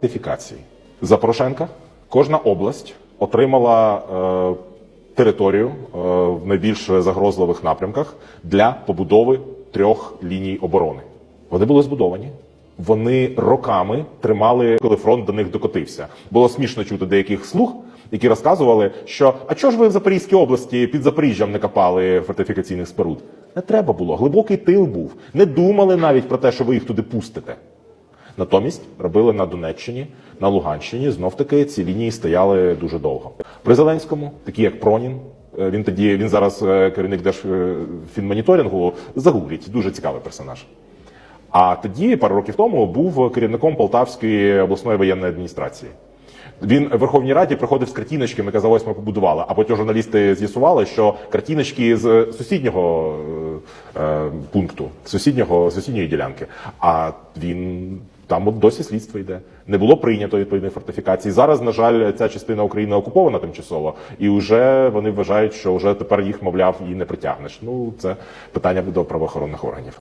фортифікації. За Порошенка кожна область отримала е, територію е, в найбільш загрозливих напрямках для побудови трьох ліній оборони. Вони були збудовані. Вони роками тримали, коли фронт до них докотився. Було смішно чути деяких слуг, які розказували, що а чого ж ви в Запорізькій області під Запоріжжям не копали фортифікаційних споруд? Не треба було. Глибокий тил був. Не думали навіть про те, що ви їх туди пустите. Натомість робили на Донеччині, на Луганщині. Знов таки ці лінії стояли дуже довго. При Зеленському, такі як Пронін, е, він тоді він зараз е, керівник Держфінмоніторингу. Загугліть, дуже цікавий персонаж. А тоді, пару років тому, був керівником Полтавської обласної воєнної адміністрації. Він в Верховній Раді приходив з картиночками, казав, ось ми побудували. А потім журналісти з'ясували, що картиночки з сусіднього е, е, пункту, сусіднього сусідньої ділянки. А він там от досі слідство йде. Не було прийнято відповідної фортифікації. Зараз, на жаль, ця частина України окупована тимчасово, і вже вони вважають, що вже тепер їх, мовляв, і не притягнеш. Ну це питання до правоохоронних органів.